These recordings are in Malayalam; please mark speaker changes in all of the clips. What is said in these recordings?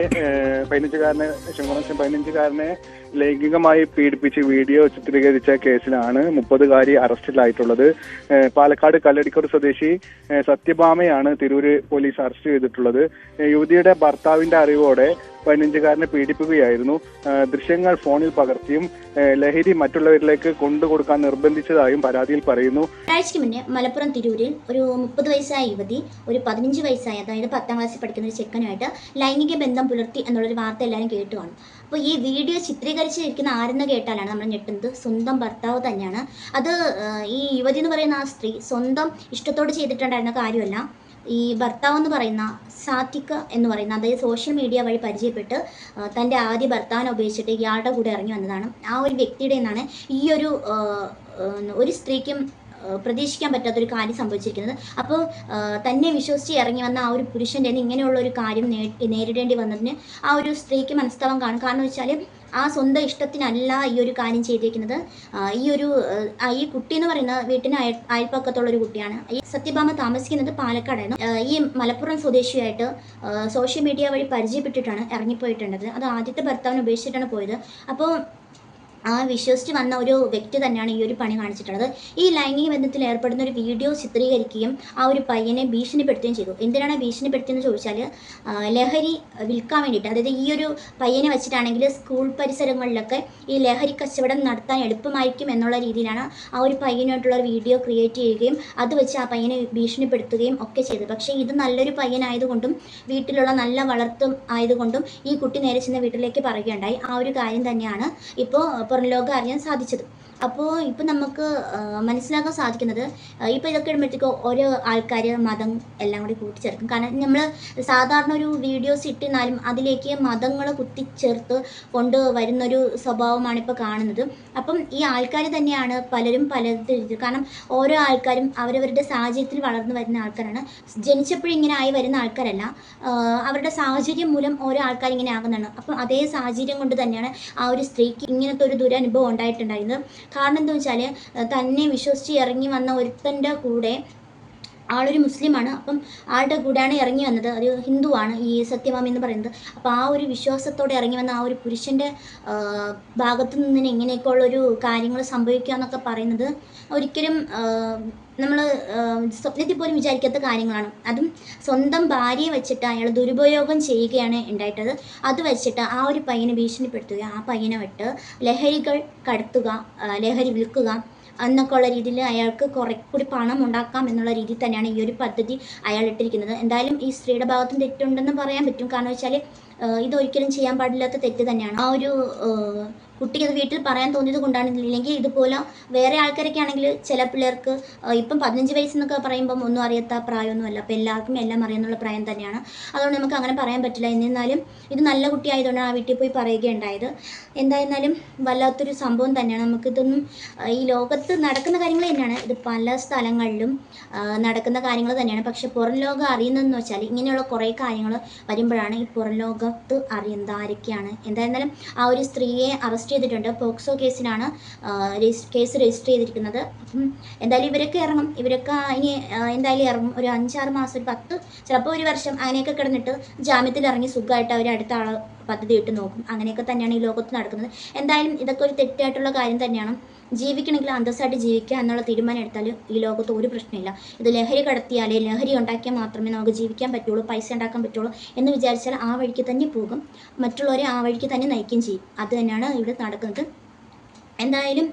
Speaker 1: and പതിനഞ്ചുകാരനെ ശിവകുമാരൻ പതിനഞ്ചുകാരനെ ലൈംഗികമായി പീഡിപ്പിച്ച് വീഡിയോ ചിത്രീകരിച്ച കേസിലാണ് മുപ്പതുകാരി അറസ്റ്റിലായിട്ടുള്ളത്. പാലക്കാട് കല്ലടിക്കോട് സ്വദേശി സത്യഭാമയാണ് തിരൂര് പോലീസ് അറസ്റ്റ് ചെയ്തിട്ടുള്ളത്. യുവതിയുടെ ഭർത്താവിന്റെ അറിവോടെ പതിനഞ്ചുകാരനെ പീഡിപ്പിക്കുകയായിരുന്നു. ദൃശ്യങ്ങൾ ഫോണിൽ പകർത്തിയും ലഹരി മറ്റുള്ളവരിലേക്ക് കൊണ്ടുകൊടുക്കാൻ നിർബന്ധിച്ചതായും പരാതിയിൽ പറയുന്നു.
Speaker 2: ഒരാഴ്ചയ്ക്ക് മുന്നേ മലപ്പുറം തിരൂരിൽ ഒരു മുപ്പത് വയസ്സായ യുവതി ഒരു പതിനഞ്ച് വയസ്സായ അതായത് പത്താം ക്ലാസ്സിൽ പഠിക്കുന്ന ഒരു ചെക്കനുമായിട്ട് ലൈംഗിക ബന്ധം പുലർത്തി എന്നുള്ളൊരു വാർത്ത എല്ലാവരും കേട്ടു കാണും അപ്പോൾ ഈ വീഡിയോ ചിത്രീകരിച്ചിരിക്കുന്ന ആരെന്ന് കേട്ടാലാണ് നമ്മൾ ഞെട്ടുന്നത്. സ്വന്തം ഭർത്താവ് തന്നെയാണ്. അത് ഈ യുവതി എന്ന് പറയുന്ന ആ സ്ത്രീ സ്വന്തം ഇഷ്ടത്തോട് ചെയ്തിട്ടുണ്ടായിരുന്ന കാര്യമല്ല. ഈ ഭർത്താവ് എന്ന് പറയുന്ന സാത്വിക എന്ന് പറയുന്ന അതായത് സോഷ്യൽ മീഡിയ വഴി പരിചയപ്പെട്ട് തന്റെ ആദ്യ ഭർത്താവിനെ ഉപയോഗിച്ചിട്ട് ഇയാളുടെ കൂടെ ഇറങ്ങി വന്നതാണ്. ആ ഒരു വ്യക്തിയുടെ നിന്നാണ് ഈ ഒരു ഒരു സ്ത്രീക്കും പ്രതീക്ഷിക്കാൻ പറ്റാത്തൊരു കാര്യം സംഭവിച്ചിരിക്കുന്നത്. അപ്പോൾ തന്നെ വിശ്വസിച്ച് ഇറങ്ങി വന്ന ആ ഒരു പുരുഷന്റെ ഇങ്ങനെയുള്ള ഒരു കാര്യം നേരിടേണ്ടി വന്നതിന് ആ ഒരു സ്ത്രീക്ക് മനസ്താവം കാണും. കാരണം വെച്ചാൽ ആ സ്വന്തം ഇഷ്ടത്തിനല്ല ഈ ഒരു കാര്യം ചെയ്തിരിക്കുന്നത് ഈ ഒരു ഈ കുട്ടി എന്ന് പറയുന്നത് വീട്ടിന് അയൽ അയൽപ്പക്കത്തുള്ള ഒരു കുട്ടിയാണ്. ഈ സത്യഭാമ താമസിക്കുന്നത് പാലക്കാടായിരുന്നു ഈ മലപ്പുറം സ്വദേശിയായിട്ട് സോഷ്യൽ മീഡിയ വഴി പരിചയപ്പെട്ടിട്ടാണ് ഇറങ്ങിപ്പോയിട്ടുണ്ടത് അത് ആദ്യത്തെ ഭർത്താവിനെ ഉപേക്ഷിച്ചിട്ടാണ് പോയത്. അപ്പോൾ ആ വിശ്വസിച്ച് വന്ന ഒരു വ്യക്തി തന്നെയാണ് ഈ ഒരു പണി കാണിച്ചിട്ടുള്ളത്. ഈ ലൈംഗിക ബന്ധത്തിൽ ഏർപ്പെടുന്ന ഒരു വീഡിയോ ചിത്രീകരിക്കുകയും ആ ഒരു പയ്യനെ ഭീഷണിപ്പെടുത്തുകയും ചെയ്തു. എന്തിനാണ് ഭീഷണിപ്പെടുത്തിയെന്ന് ചോദിച്ചാൽ ലഹരി വിൽക്കാൻ വേണ്ടിയിട്ട്. അതായത് ഈ ഒരു പയ്യനെ വെച്ചിട്ടാണെങ്കിൽ സ്കൂൾ പരിസരങ്ങളിലൊക്കെ ഈ ലഹരി കച്ചവടം നടത്താൻ എളുപ്പമായിരിക്കും എന്നുള്ള രീതിയിലാണ് ആ ഒരു പയ്യനായിട്ടുള്ള ഒരു വീഡിയോ ക്രിയേറ്റ് ചെയ്യുകയും അത് വെച്ച് ആ പയ്യനെ ഭീഷണിപ്പെടുത്തുകയും ഒക്കെ ചെയ്തു പക്ഷേ ഇത് നല്ലൊരു പയ്യനായതുകൊണ്ടും വീട്ടിലുള്ള നല്ല വളർത്തും ആയതുകൊണ്ടും ഈ കുട്ടി നേരെ ചെന്ന് വീട്ടിലേക്ക് പറയുകയുണ്ടായി. ആ ഒരു കാര്യം തന്നെയാണ്. ഇപ്പോൾ പുറം ലോകം അറിയാൻ സാധിച്ചത് അപ്പോൾ ഇപ്പം നമുക്ക് മനസ്സിലാക്കാൻ സാധിക്കുന്നത് ഇപ്പോൾ ഇതൊക്കെ ഇടുമ്പോഴത്തേക്കും ഓരോ ആൾക്കാർ മതം എല്ലാം കൂടി കൂട്ടിച്ചേർക്കും. കാരണം നമ്മൾ സാധാരണ ഒരു വീഡിയോസ് ഇട്ടിരുന്നാലും അതിലേക്ക് മതങ്ങൾ കുത്തിച്ചേർത്ത് കൊണ്ട് വരുന്നൊരു സ്വഭാവമാണ് ഇപ്പോൾ കാണുന്നത്. അപ്പം ഈ ആൾക്കാർ തന്നെയാണ് പലരും പലത് കാരണം ഓരോ ആൾക്കാരും അവരവരുടെ സാഹചര്യത്തിൽ വളർന്നു വരുന്ന ആൾക്കാരാണ്. ജനിച്ചപ്പോഴും ഇങ്ങനെ ആയി വരുന്ന ആൾക്കാരല്ല. അവരുടെ സാഹചര്യം മൂലം ഓരോ ആൾക്കാർ ഇങ്ങനെ ആകുന്നതാണ്. അപ്പം അതേ സാഹചര്യം കൊണ്ട് തന്നെയാണ് ആ ഒരു സ്ത്രീക്ക് ഇങ്ങനത്തെ ഒരു ദുരനുഭവം ഉണ്ടായിട്ടുണ്ടായിരുന്നത്. കാരണം എന്താ വെച്ചാൽ തന്നെ വിശ്വസിച്ച് ഇറങ്ങി വന്ന ഒരുത്തന്റെ കൂടെ ആളൊരു മുസ്ലിമാണ്. അപ്പം ആളുടെ കൂടെയാണ് ഇറങ്ങി വന്നത്. ഒരു ഹിന്ദുവാണ് ഈ സത്യഭാമി എന്ന് പറയുന്നത്. അപ്പോൾ ആ ഒരു വിശ്വാസത്തോടെ ഇറങ്ങി വന്ന ആ ഒരു പുരുഷന്റെ ഭാഗത്തു നിന്ന് ഇങ്ങനെയൊക്കെയുള്ള ഒരു കാര്യങ്ങൾ സംഭവിക്കുക എന്നൊക്കെ പറയുന്നത് ഒരിക്കലും നമ്മൾ സ്വപ്നത്തിൽ പോലും വിചാരിക്കാത്ത കാര്യങ്ങളാണ്. അതും സ്വന്തം ഭാര്യയെ വെച്ചിട്ട് അയാൾ ദുരുപയോഗം ചെയ്യുകയാണ് ഉണ്ടായിട്ടത്. അത് വെച്ചിട്ട് ആ ഒരു പയ്യനെ ഭീഷണിപ്പെടുത്തുക ആ പയ്യനെ വിട്ട് ലഹരികൾ കടത്തുക ലഹരി വിൽക്കുക എന്നൊക്കെ ഉള്ള രീതിയിൽ അയാൾക്ക് കുറെ കൂടി പണം ഉണ്ടാക്കാം എന്നുള്ള രീതിയിൽ തന്നെയാണ് ഈ ഒരു പദ്ധതി അയാൾ ഇട്ടിരിക്കുന്നത്. എന്തായാലും ഈ സ്ത്രീയുടെ ഭാഗത്തും തെറ്റുണ്ടെന്ന് പറയാൻ പറ്റും. കാരണം വെച്ചാൽ ഇതൊരിക്കലും ചെയ്യാൻ പാടില്ലാത്ത തെറ്റ് തന്നെയാണ്. ആ ഒരു കുട്ടിക്ക് അത് വീട്ടിൽ പറയാൻ തോന്നിയത് കൊണ്ടാണ് ഇല്ലെങ്കിൽ ഇതുപോലെ വേറെ ആൾക്കാരൊക്കെ ആണെങ്കിൽ ചില പിള്ളേർക്ക് ഇപ്പം പതിനഞ്ച് വയസ്സെന്നൊക്കെ പറയുമ്പം ഒന്നും അറിയാത്ത പ്രായമൊന്നുമല്ല. അപ്പം എല്ലാവർക്കും എല്ലാം അറിയാമെന്നുള്ള പ്രായം തന്നെയാണ്. അതുകൊണ്ട് നമുക്ക് അങ്ങനെ പറയാൻ പറ്റില്ല. എന്നിരുന്നാലും ഇത് നല്ല കുട്ടിയായതുകൊണ്ട് ആ വീട്ടിൽ പോയി പറയുകയുണ്ടായത്. എന്തായിരുന്നാലും വല്ലാത്തൊരു സംഭവം തന്നെയാണ്. നമുക്കിതൊന്നും ഈ ലോകത്ത് നടക്കുന്ന കാര്യങ്ങൾ തന്നെയാണ്. ഇത് പല സ്ഥലങ്ങളിലും നടക്കുന്ന കാര്യങ്ങൾ തന്നെയാണ്. പക്ഷെ പുറം ലോകം അറിയുന്നതെന്ന് വെച്ചാൽ ഇങ്ങനെയുള്ള കുറേ കാര്യങ്ങൾ വരുമ്പോഴാണ് ഈ പുറം ലോകത്ത് അറിയുന്നത് ആരൊക്കെയാണ്. എന്തായിരുന്നാലും ആ ഒരു സ്ത്രീയെ അറസ്റ്റ് ചെയ്തിട്ടുണ്ട്. പോക്സോ കേസിനാണ് കേസ് രജിസ്റ്റർ ചെയ്തിരിക്കുന്നത്. അപ്പം എന്തായാലും ഇവരൊക്കെ ഇറങ്ങും. ഇവരൊക്കെ ഇനി എന്തായാലും ഇറങ്ങും. ഒരു അഞ്ചാറ് മാസം ഒരു പത്ത് ചിലപ്പോൾ ഒരു വർഷം അങ്ങനെയൊക്കെ കിടന്നിട്ട് ജാമ്യത്തിൽ ഇറങ്ങി സുഖമായിട്ട് അവർ അടുത്ത ആളെ പദ്ധതി ഇട്ട് നോക്കും. അങ്ങനെയൊക്കെ തന്നെയാണ് ഈ ലോകത്ത് നടക്കുന്നത്. എന്തായാലും ഇതൊക്കെ ഒരു തെറ്റായിട്ടുള്ള കാര്യം തന്നെയാണ്. ജീവിക്കണമെങ്കിൽ അന്തസ്സായിട്ട് ജീവിക്കുക എന്നുള്ള തീരുമാനം എടുത്താൽ ഈ ലോകത്ത് ഒരു പ്രശ്നമില്ല. ഇത് ലഹരി കടത്തിയാലേ ലഹരി ഉണ്ടാക്കിയാൽ മാത്രമേ നമുക്ക് ജീവിക്കാൻ പറ്റുള്ളൂ പൈസ ഉണ്ടാക്കാൻ പറ്റുള്ളൂ എന്ന് വിചാരിച്ചാൽ ആ വഴിക്ക് തന്നെ പോകും. മറ്റുള്ളവരെ ആ വഴിക്ക് തന്നെ നയിക്കുകയും ചെയ്യും. അത് തന്നെയാണ് ഇവിടെ നടക്കുന്നത്. എന്തായാലും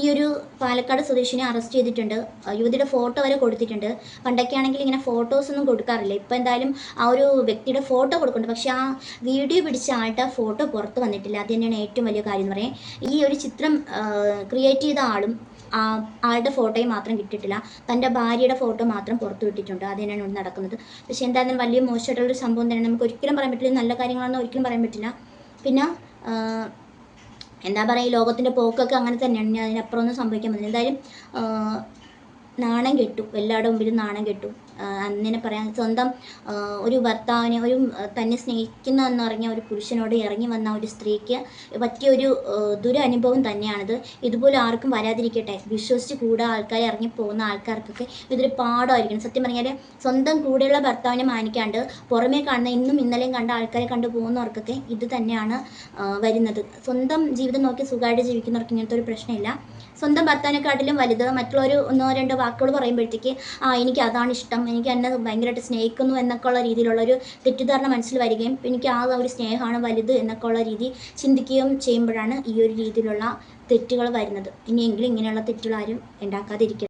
Speaker 2: ഈ ഒരു പാലക്കാട് സ്വദേശിനെ അറസ്റ്റ് ചെയ്തിട്ടുണ്ട്. യുവതിയുടെ ഫോട്ടോ വരെ കൊടുത്തിട്ടുണ്ട്. പണ്ടൊക്കെ ആണെങ്കിൽ ഇങ്ങനെ ഫോട്ടോസ് ഒന്നും കൊടുക്കാറില്ല. ഇപ്പം എന്തായാലും ആ ഒരു വ്യക്തിയുടെ ഫോട്ടോ കൊടുക്കുന്നുണ്ട്. പക്ഷേ ആ വീഡിയോ പിടിച്ച ആളുടെ ഫോട്ടോ പുറത്ത് വന്നിട്ടില്ല. അത് തന്നെയാണ് ഏറ്റവും വലിയ കാര്യം എന്ന് പറയാം. ഈ ഒരു ചിത്രം ക്രിയേറ്റ് ചെയ്ത ആളും ആളുടെ ഫോട്ടോയും മാത്രം കിട്ടിയിട്ടില്ല. തന്റെ ഭാര്യയുടെ ഫോട്ടോ മാത്രം പുറത്തു വിട്ടിട്ടുണ്ട്. അത് തന്നെയാണ് ഇവിടെ നടക്കുന്നത്. പക്ഷേ എന്തായാലും വലിയ മോശമായിട്ടുള്ളൊരു സംഭവം തന്നെയാണ്. നമുക്ക് ഒരിക്കലും പറയാൻ പറ്റില്ല. നല്ല കാര്യങ്ങളൊന്നും ഒരിക്കലും പറയാൻ പറ്റില്ല. പിന്നെ എന്താ പറയുക ഈ ലോകത്തിന്റെ പോക്കൊക്കെ അങ്ങനെ തന്നെയാണ്. ഇനി അതിനപ്പുറം ഒന്നും സംഭവിക്കാൻ പറ്റില്ല. എന്തായാലും നാണം കെട്ടു. എല്ലാവരുടെ മുമ്പിലും നാണം കെട്ടു. അങ്ങനെ പറയാം സ്വന്തം ഒരു ഭർത്താവിനെ ഒരു തന്നെ സ്നേഹിക്കുന്ന എന്ന് പറഞ്ഞ ഒരു പുരുഷനോട് ഇറങ്ങി വന്ന ഒരു സ്ത്രീക്ക് പറ്റിയ ഒരു ദുരനുഭവം തന്നെയാണിത്. ഇതുപോലെ ആർക്കും വരാതിരിക്കട്ടെ. വിശ്വസിച്ച് കൂടെ ആൾക്കാർ ഇറങ്ങി പോകുന്ന ആൾക്കാർക്കൊക്കെ ഇതൊരു പാഠമായിരിക്കണം. സത്യം പറഞ്ഞാൽ സ്വന്തം കൂടെയുള്ള ഭർത്താവിനെ മാനിക്കാണ്ട് പുറമേ കാണുന്ന ഇന്നും ഇന്നലെയും കണ്ട ആൾക്കാരെ കണ്ടു പോകുന്നവർക്കൊക്കെ ഇത് തന്നെയാണ് വരുന്നത്. സ്വന്തം ജീവിതം നോക്കി സുഖമായിട്ട് ജീവിക്കുന്നവർക്ക് ഇങ്ങനത്തെ ഒരു പ്രശ്നമില്ല. സ്വന്തം ഭർത്താവിനെക്കാട്ടിലും വലുത് മറ്റുള്ളവർ ഒന്നോ രണ്ടോ വാക്കുകൾ പറയുമ്പോഴത്തേക്ക് ആ എനിക്ക് അതാണ് ഇഷ്ടം. എനിക്ക് എന്നെ ഭയങ്കരമായിട്ട് സ്നേഹിക്കുന്നു എന്നൊക്കെ ഉള്ള രീതിയിലുള്ളൊരു തെറ്റിദ്ധാരണ മനസ്സിൽ വരികയും എനിക്ക് ആ ഒരു സ്നേഹമാണ് വലുത് എന്നൊക്കെ ഉള്ള രീതി ചിന്തിക്കുകയും ചെയ്യുമ്പോഴാണ് ഈ ഒരു രീതിയിലുള്ള തെറ്റുകൾ വരുന്നത്. ഇനിയെങ്കിലും ഇങ്ങനെയുള്ള തെറ്റുകൾ ആരും ഉണ്ടാക്കാതിരിക്കുക.